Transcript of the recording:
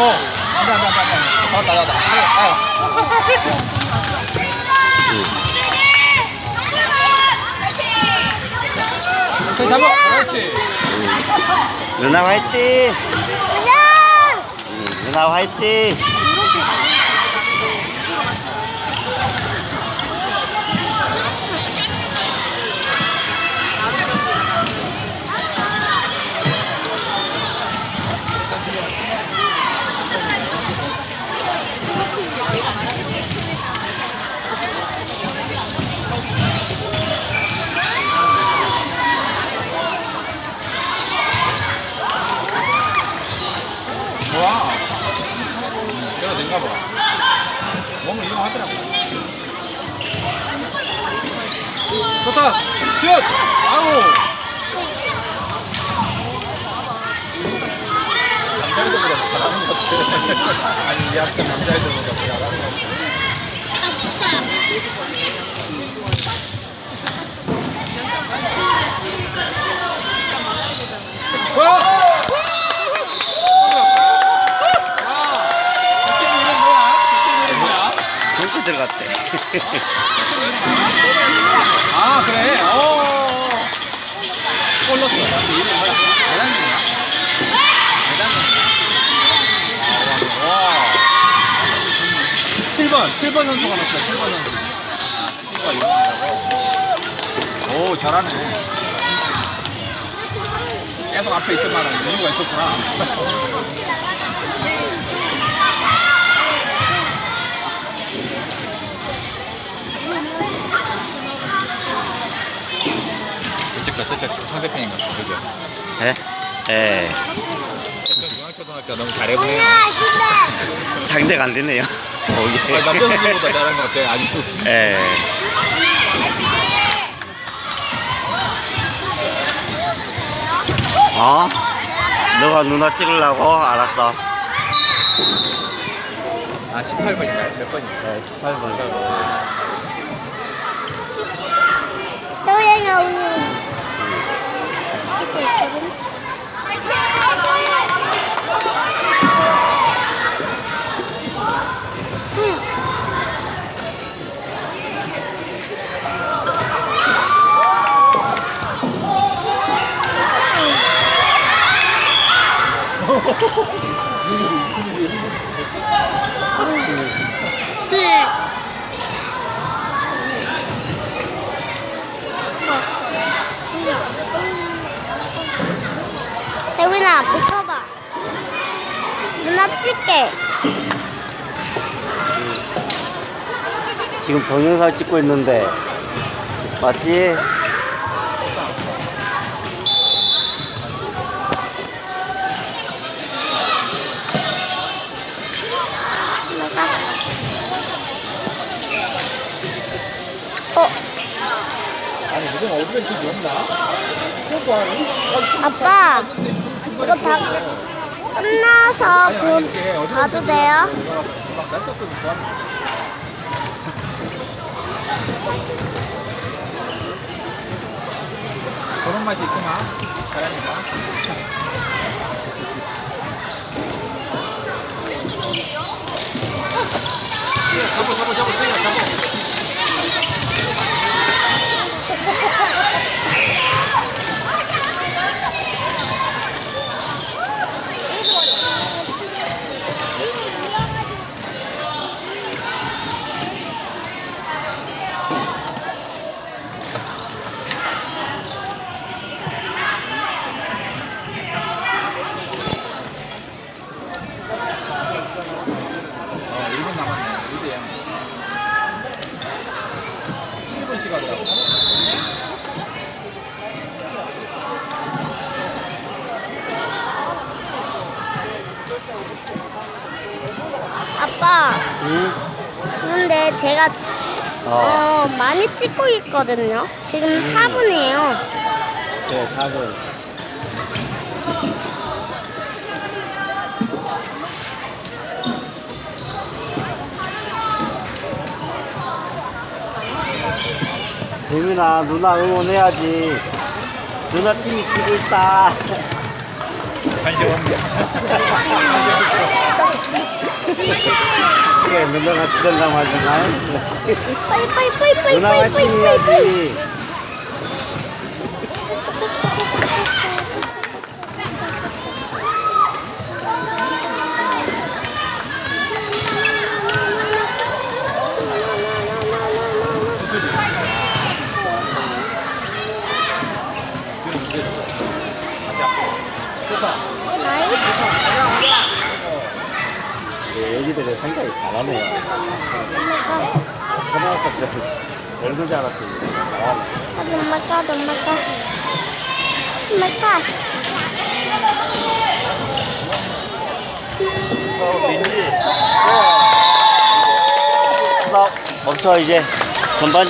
어. 안돼 안돼 안돼 안돼. 나왔다 나왔다. 아유. 자, 잡아. 그렇지. 누나 화이팅! 누나 화이팅! 좋다. 슛! 아우! 남자애들보다 잘하는 것 같아. 아니, 이 앞에 남자애들보다 잘하는 것 같아. 들어갔대. 아 그래? 어. 골 넣었어. 이름 뭐야? 대단이야? 대단이야? 와. 7번, 7번 선수가 넣었어. 7번 선수. 친구가 이름이라고. 오 잘하네. 계속 앞에 있던 말은 이유가 있었구나. 상대편인 것 같아. 그죠? 예? 예. 대전 중앙초등학교 너무 잘해보네요. 상대가 안 되네요. 거기. 아, 남자 선수보다 잘한 것 같아. 아직도. 예. 어? 너가 누나 찍으려고? 알았어. 아 18번인가요? 몇 번인가요? 네, 18번. 저희가 오 늘 찍고 있거든. 칠. 대민아 붙어봐 누나 찍게 지금 동영상 찍고 있는데. 맞지? 어 아니 무슨? 아빠 이거 다 끝나서 보, 봐도 돼요? 그런 맛이 있구나. 잘하니까. 잡아 잡아 잡아 잡아. 어, 1분 남았네. 1대 0. 1분 시간이라고. 아빠 응? 그런데 제가 어. 어, 많이 찍고 있거든요 지금 4분이에요 네, 4분. 재민아, 누나 응원해야지. 누나 팀이 지고 있다. 관심 없네. 그래, 누나가 주던가 말던가. 빠이 빠이 빠이 빠이 누나 빠이 빠이 화이팅 빠이 빠이. 해야지. 네, 애기들은 생각이 잘하네요. 하나부터 별거 잘았더니 my god. Oh my god. 스톱 멈춰 이제 전반전